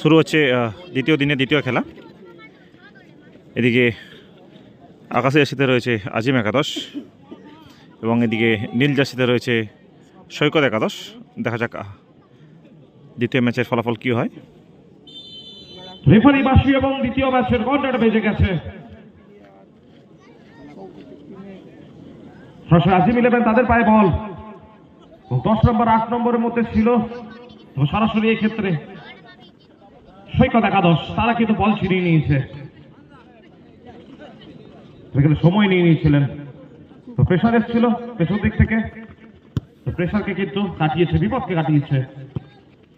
শুরু হচ্ছে দ্বিতীয় দিনে দ্বিতীয় খেলা। এদিকে আকাশে জার্সিতে রয়েছে আজিম একাদশ এবং এদিকে নীল জার্সিতে রয়েছে সৈকত একাদশ। দেখা যাক দ্বিতীয় ম্যাচের ফলাফল কী হয়। রেফারি বাসি এবং দ্বিতীয় ম্যাচের ঘন্টাটা বেজে গেছে। আজিম ইলেভেন, তাদের পায়ে বল। দশ নম্বর, আট নম্বরের মধ্যে ছিল। সরাসরি এই ক্ষেত্রে সৈকত একাদশ তারা কিন্তু বল ছিনিয়ে নিয়েছে। এখানে সময় নিয়ে নিয়েছিলেন। তো প্রেশার এসেছিল পেছন দিক থেকে। তো প্রেশারকে কিন্তু কাটিয়েছে বিপদকে কাটিয়েছে।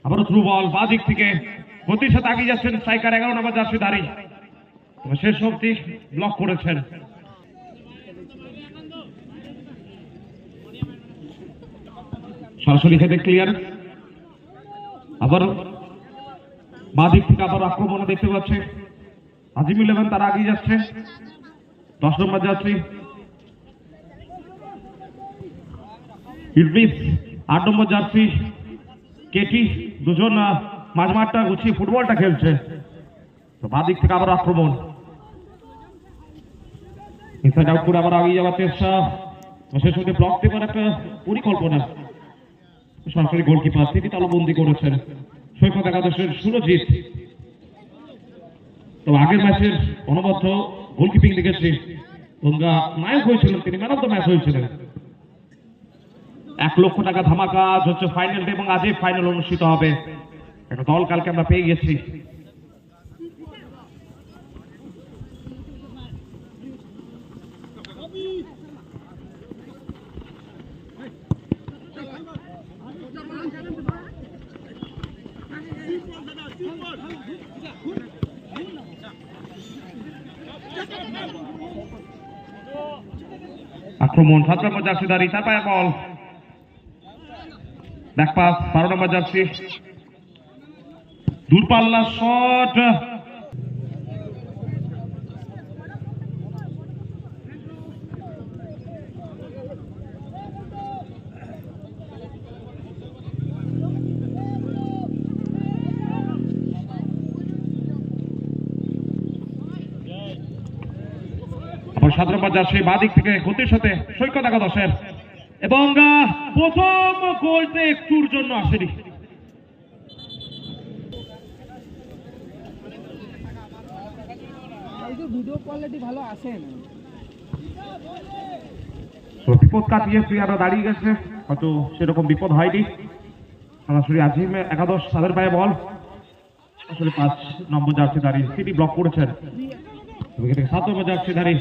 আবারও থ্রু বল বা দিক থেকে। গতির সাথে যাচ্ছেন স্ট্রাইকার এগারো নম্বর জার্সি দাঁড়ি শেষ অব্দি ব্লক করেছেন। সরাসরি হেঁটে ক্লিয়ার আবার বাঁ দিক থেকে আবার আক্রমণ দেখতে পাচ্ছে। আজিম ইলেভেন তারা আগিয়ে যাচ্ছে। দশ নম্বর যাত্রী। ইলবিস আট নম্বর জার্সি কেটি দুজন আহ, মাঝ মাঠটা গুছিয়ে ফুটবলটা খেলছে। তো বাঁ দিক থেকে আবার আক্রমণ। ইনসাইড আউট আবার আগিয়ে যাওয়ার চেষ্টা। শেষ অব্দি ব্লক দেবার একটা পরিকল্পনা। সরাসরি গোলকিপার তিনি তালবন্দি করেছেন। সৈকত একাদশের সুরজিৎ তো আগের ম্যাচের অনবদ্য গোলকিপিং দেখেছি। গঙ্গা নায়ক হয়েছিলেন তিনি ম্যান অফ দ্য ম্যাচ হয়েছিলেন। এক লক্ষ টাকা ধামাকা হচ্ছে ফাইনাল ডে এবং আজই ফাইনাল অনুষ্ঠিত হবে। একটা দল কালকে আমরা পেয়ে গেছি। আক্রমণ সাত নম্বর জার্সি দাঁড়ি চাপায় পায়ে বল। ব্যাক পাস, বারো নম্বর জার্সি। দূরপাল্লা শট। আবার সাত নম্বর জার্সি থেকে গতির সাথে সৈকত একাদশের। এবং প্রথম গোলটা একটুর জন্য আসেনি। বিপদ কাটিয়ে প্রিয়ারা দাঁড়িয়ে গেছে। হয়তো সেরকম বিপদ হয়নি। সরাসরি আজিম একাদশ তাদের পায়ে বল। আসলে পাঁচ নম্বর জার্সি দাঁড়িয়ে তিনি ব্লক করেছেন। সাত নম্বর জার্সি দাঁড়িয়ে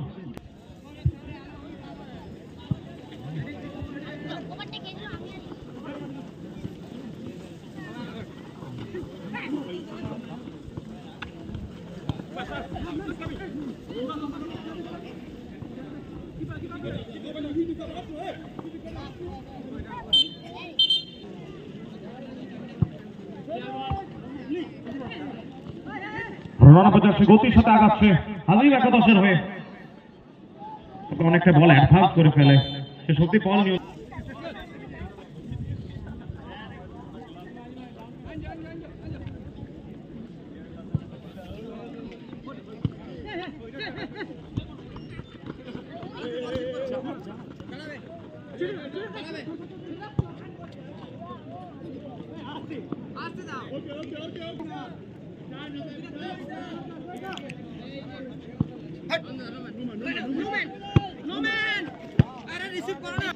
রণপচাশে গতির সাথে আগাচ্ছে হাজির একাদশের হয়ে অনেকটা বল অ্যাডভান্স করে ফেলে সে সত্যি বল Thank you. Lumen! Lumen! Ara de su corona!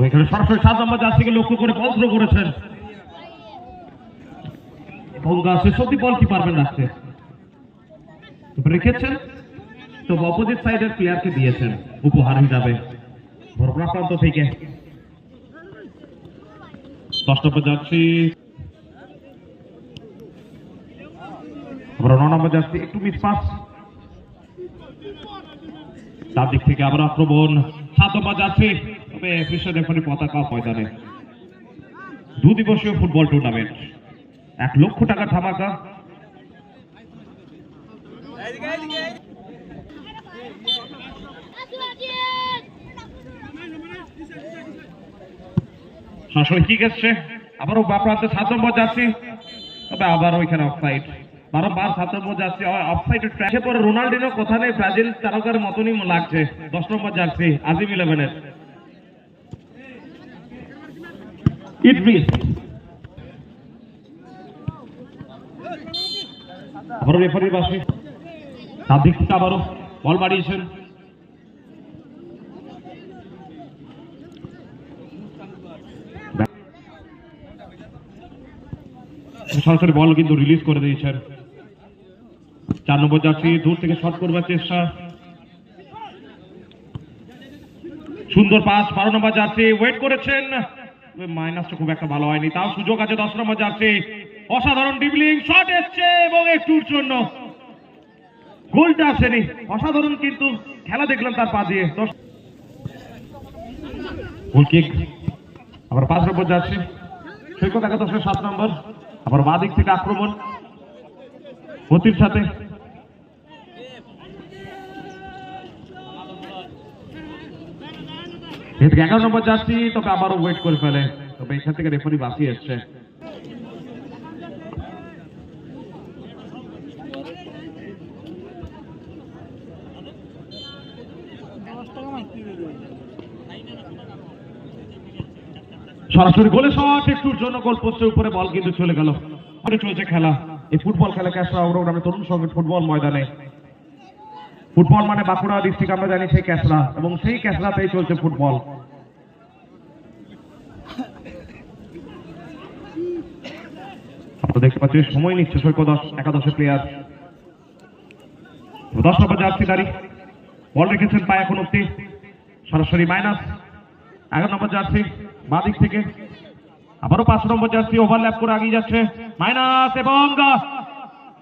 এখানে সরাসরি সাত নম্বর যাত্রীকে লক্ষ্য করে বল করেছেন। এবং শেষ অব্দি বল কি পারবেন রাখতে রেখেছেন তো অপোজিট সাইডের প্লেয়ারকে দিয়েছেন, উপহার হিসাবে প্রান্ত থেকে। দশ নম্বর যাচ্ছি আমরা ন নম্বর যাচ্ছি একটু মিস পাস তার দিক থেকে আমরা আক্রমণ। সাত নম্বর যাচ্ছি বিশ্ব রেফারি পতাকা ময়দানে। দু দিবসীয় ফুটবল টুর্নামেন্ট। এক লক্ষ টাকা ধামাকা। ঠিক এসছে আবারও বা সাত নম্বর যাচ্ছি তবে আবার ওইখানে অফসাইড বারবার সাত নম্বর যাচ্ছি অফসাইড ট্র্যাকে পরে রোনাল্ডিনো। কথা নেই, ব্রাজিল তারকার মতনই লাগছে। দশ নম্বর যাচ্ছি আজিম ইলেভেনের। ইডরিস আবারও রেফারির বাসে তার দিক থেকে আবারও বল বাড়িয়েছেন। সরাসরি বল কিন্তু রিলিজ করে দিয়েছেন। চার নম্বর যাচ্ছি দূর থেকে শট করবার চেষ্টা। সুন্দর পাস বারো নম্বর যাচ্ছি ওয়েট করেছেন। মাইনাসটা খুব একটা ভালো হয়নি। তাও সুযোগ আছে দশ নম্বর যাচ্ছি। অসাধারণ ডিবলিং শট এসছে এবং একটুর জন্য গোলটা আসেনি। অসাধারণ কিন্তু খেলা দেখলাম তার পা দিয়ে। দশ আবার পাঁচ নম্বর যাচ্ছি। সৈকত একাদশের সাত নম্বর। আবার বাঁ দিক থেকে আক্রমণ। গতির সাথে এর থেকে এগারো নম্বর যাচ্ছি তবে আবারও ওয়েট করে ফেলে। তবে এখান থেকে রেফারি বাঁচিয়ে এসছে। সরাসরি গোলে শট একটুর জন্য গোল পোস্টের উপরে বল কিন্তু চলে গেল। পরে চলছে খেলা। এই ফুটবল খেলা ক্যাশরা আমরা তরুণ সঙ্গে ফুটবল ময়দানে। ফুটবল মানে বাঁকুড়া ডিস্ট্রিক্ট আমরা জানি সেই ক্যাশরা এবং সেই ক্যাশরাতেই চলছে ফুটবল। আপনারা দেখতে পাচ্ছেন সময় নিচ্ছে সৈকত দশ একাদশের প্লেয়ার দশ নম্বর যাচ্ছি দাঁড়ি বল রেখেছেন পায়ে এখন অব্দি সরাসরি মাইনাস এগারো নম্বর জার্সি বাঁ দিক থেকে। আবারও পাঁচ নম্বর জার্সি ওভারল্যাপ করে আগিয়ে যাচ্ছে। মাইনাস এবং,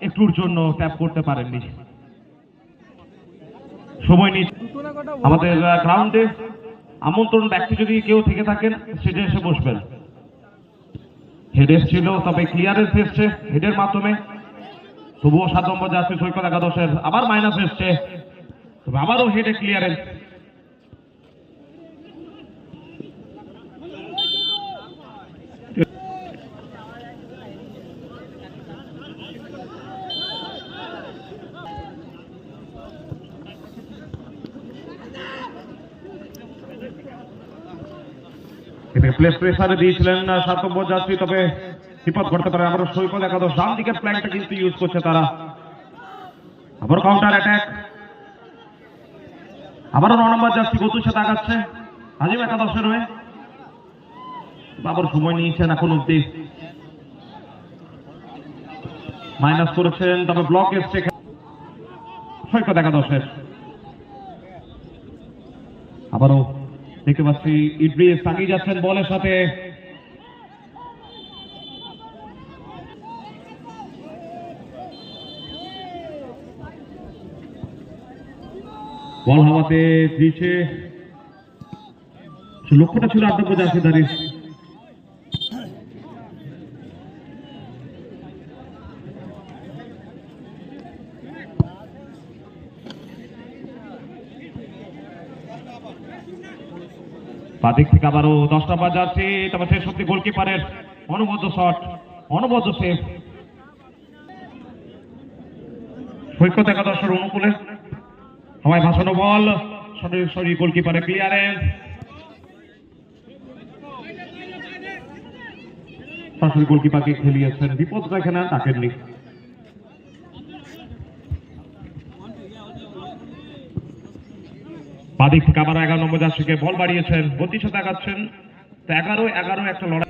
একটুর জন্য ট্যাপ করতে পারেননি। সময় নিচ্ছে। আমাদের গ্রাউন্ডে আমন্ত্রণ ব্যক্তি যদি কেউ থেকে থাকেন সেটা এসে বসবেন। হেড ছিল, তবে ক্লিয়ারেন্স এসছে হেডের মাধ্যমে। তবুও সাত নম্বর যাচ্ছে সৈকত একাদশের আবার মাইনাস এসছে। তবে আবারও হেডে ক্লিয়ারেন্স এটাকে প্লেস প্রেসারে দিয়েছিলেন সাত যাত্রী তবে বিপদ ঘটতে পারে আবার সৈকত একাদশ। ডান দিকের প্ল্যানটা কিন্তু ইউজ করছে তারা। আবার কাউন্টার অ্যাটাক আবারও ন নম্বর যাত্রী গতুর সাথে আগাচ্ছে। আজিম একাদশের হয়ে। সময় নিয়েছেন এখন অব্দি মাইনাস করেছেন, তবে ব্লক এসছে সৈকত একাদশের। আবারও দেখতে পাচ্ছি ইব্রিস তাকিয়ে যাচ্ছেন বলের সাথে। বল হাওয়াতে দিচ্ছে লক্ষ্যটা ছিল আটব্য দাঁড়িয়ে। বাদিক থেকে আবারও দশ নম্বর যাচ্ছে, তবে শেষ সত্যি গোলকিপারের অনবদ্য শট অনবদ্য সেভ সৈকত একাদশের অনুকূলে সবাই ভাসানো বল, সরাসরি গোলকিপারে ক্লিয়ারেন্স গোলকিপারকে খেলিয়েছেন বিপদটা এখানে ডাকেননি বাদিক থেকে আবার এগারো নম্বর জার্সিকে বল বাড়িয়েছেন বত্রিশ দেখাচ্ছেন তো এগারো এগারো একটা লড়াই